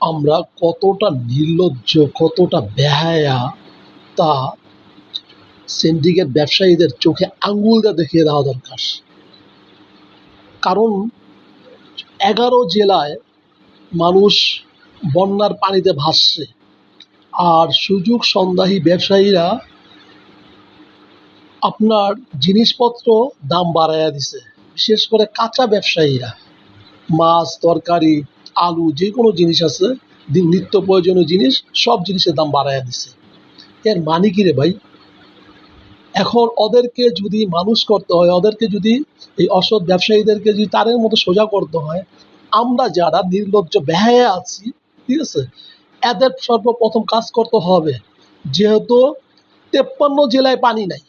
আমরা কতটা নির্লজ্জ, কতটা বেহায়া, তা সিন্ডিকেট ব্যবসায়ীদের চোখে আঙ্গুল দিয়ে দেখিয়ে দেওয়া দরকার। কারণ এগারো জেলায় মানুষ বন্যার পানিতে ভাসছে, আর সুযোগ সন্ধানী ব্যবসায়ীরা আপনার জিনিসপত্র দাম বাড়াইয়া দিছে, বিশেষ করে কাঁচা ব্যবসায়ীরা। মাছ, তরকারি আলু, যে কোনো জিনিস আছে নিত্য প্রয়োজনীয় জিনিস, সব জিনিসের দাম বাড়াইয়া দিছে। এর মানে কি রে ভাই? এখন ওদেরকে যদি মানুষ করতে হয়, ওদেরকে যদি এই অসৎ ব্যবসায়ীদেরকে যদি তাদের মতো সোজা করতে হয়, আমরা যারা নির্লজ্জ ব্যয়ে আছি, ঠিক আছে, এদের সর্বপ্রথম কাজ করতে হবে, যেহেতু তেপ্পান্ন জেলায় পানি নাই,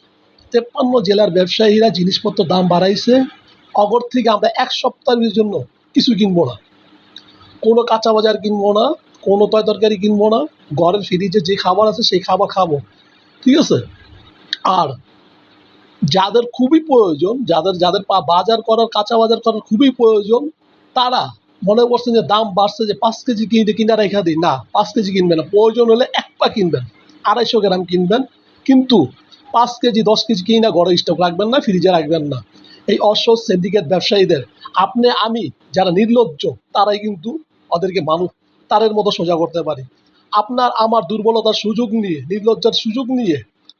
তেপ্পান্ন জেলার ব্যবসায়ীরা জিনিসপত্র দাম বাড়াইছে, অগর থেকে আমরা এক সপ্তাহের জন্য কিছু কিনবো না। কোনো কাঁচা বাজার কিনবো না, কোনো তয় তরকারি কিনবো না, ঘরের ফ্রিজে যে খাবার আছে সেই খাবার খাব, ঠিক আছে? আর যাদের খুবই প্রয়োজন, যাদের যাদের বাজার করার, কাঁচা বাজার করার খুবই প্রয়োজন, তারা মনে করছেন যে দাম বাড়ছে যে পাঁচ কেজি কিনা রেখা দিই। না, পাঁচ কেজি কিনবেন না। প্রয়োজন হলে এক পা কিনবেন, আড়াইশো গ্রাম কিনবেন। কিন্তু পাঁচ কেজি, দশ কেজি কিনা ঘরে স্টক রাখবেন না ফ্রিজে রাখবেন না। এই অসৎ সিন্ডিকেট ব্যবসায়ীদের, আপনি, আমি যারা নির্লজ্জ, তারাই কিন্তু ওদেরকে মানুষ তারের মতো সোজা করতে পারি। আপনার, আমার দুর্বলতার সুযোগ নিয়ে, নির্লজ্জার সুযোগ নিয়ে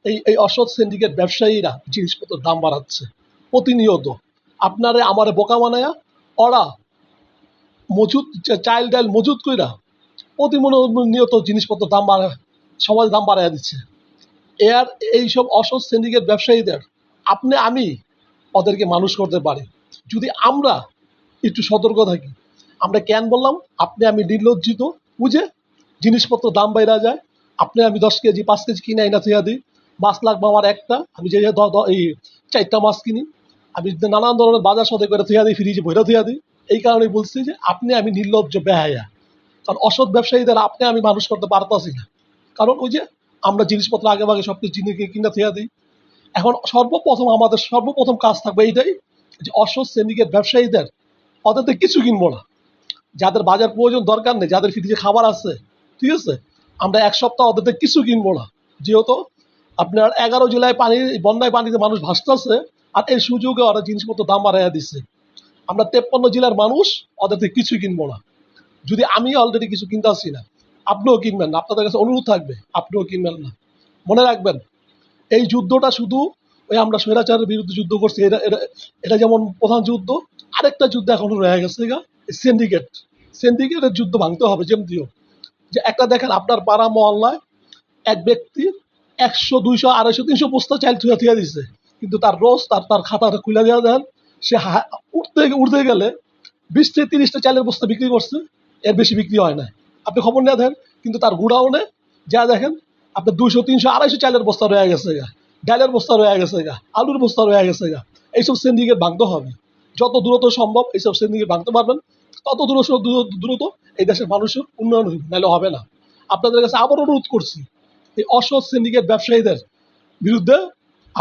এই এই অসৎ সিন্ডিকেট ব্যবসায়ীরা জিনিসপত্রের দাম বাড়াচ্ছে, প্রতিনিয়ত। আপনারে, আমারে বোকা বানায়া ওরা মজুত চাইল ডাইল মজুত কইরা প্রতিনিয়ত জিনিসপত্র দাম বাড়া সমাজ দাম বাড়াইয়া দিচ্ছে। এর এইসব অসৎ সিন্ডিকেট ব্যবসায়ীদের আপনি, আমি ওদেরকে মানুষ করতে পারি। যদি আমরা একটু সতর্ক থাকি আমরা কেন বললাম, আপনি আমি নির্লজ্জিত বুঝে জিনিসপত্র দাম বাইরা যায়, আপনি আমি দশ কেজি, পাঁচ কেজি কিনে আইনা থিয়া দিই, মাছ লাগবে আমার একটা, আমি যে এই চারটা মাছ কিনি, আমি নানান ধরনের বাজার সাথে করে থিয়া দিই ফ্রিজে ভরে থিয়া দিই, এই কারণে বলছি যে আপনি আমি নির্লজ্জ বেহায়া। কারণ অসৎ ব্যবসায়ীদের আপনি আমি মানুষ করতে পারতাছি না। কারণ ওই যে আমরা জিনিসপত্র আগে ভাগে সব কিছু জিনিস কিনে থিয়া দিই। এখন সর্বপ্রথম আমাদের সর্বপ্রথম কাজ থাকবে এইটাই যে অসৎ শ্রেণীকে ব্যবসায়ীদের থেকে কিছু কিনবো না। যাদের বাজার প্রয়োজন দরকার নেই, যাদের ফ্রিজে খাবার আছে, ঠিক আছে? আমরা এক সপ্তাহ ওদের কিছু কিনবো না। যেহেতু আপনার এগারো জেলায় পানি, বন্যায় পানিতে মানুষ ভাসতেছে, আর এই সুযোগে ওরা জিনিসপত্র দাম বাড়াইয়া দিচ্ছে আমরা তেপ্পান্ন জেলার মানুষ ওদের থেকে কিছু কিনবো না। যদি আমি অলরেডি কিছু কিনতে আসছি না, আপনিও কিনবেন না। আপনাদের কাছে অনুরোধ থাকবে, আপনিও কিনবেন না। মনে রাখবেন, এই যুদ্ধটা শুধু ওই আমরা স্বৈরাচারের বিরুদ্ধে যুদ্ধ করছি, এটা এটা যেমন প্রধান যুদ্ধ, আরেকটা যুদ্ধ এখনও রয়ে গেছে সিন্ডিকেট সিন্ডিকেটের যুদ্ধ ভাঙতে হবে যেমনিও যে একটা দেখেন আপনার পাড়া মহল্লায় এক ব্যক্তি একশো, দুইশো, আড়াইশো, তিনশো বস্তা চাল থুয়া থুয়া দিছে। কিন্তু তার রোজ তার তার খাতাটা খুলে দেওয়া দেন, সে উঠতে উঠতে গেলে বিশ থেকে তিরিশটা চালের বস্তা বিক্রি করছে, এর বেশি বিক্রি হয় না আপনি খবর নিয়ে দেন, কিন্তু তার গুড়াউনে যা দেখেন, আপনার দুইশো, তিনশো, আড়াইশো চালের বস্তা রয়ে গেছে গা, ডালের বস্তা রয়ে গেছে গা, আলুর বস্তা রয়ে গেছে গা, এইসব সিন্ডিকেট ভাঙতে হবে। যত দ্রুত সম্ভব এইসব সিন্ডিকেট ভাঙতে পারবেন। তত দ্রুত এই দেশের মানুষের উন্নয়ন নাইলে হবে না। আপনাদের কাছে আবার অনুরোধ করছি, এই অসৎ সিন্ডিকেট ব্যবসায়ীদের বিরুদ্ধে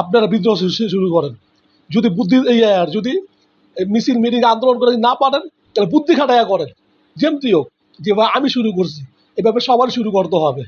আপনারা বিদ্রোহ শুরু করেন। যদি বুদ্ধি আর যদি মিছিল, মিটিং, আন্দোলন করে না পারেন, তাহলে বুদ্ধি খাটাইয়া করেন। যেমতি হোক, যেভাবে আমি শুরু করছি, এভাবে সবার শুরু করতে হবে।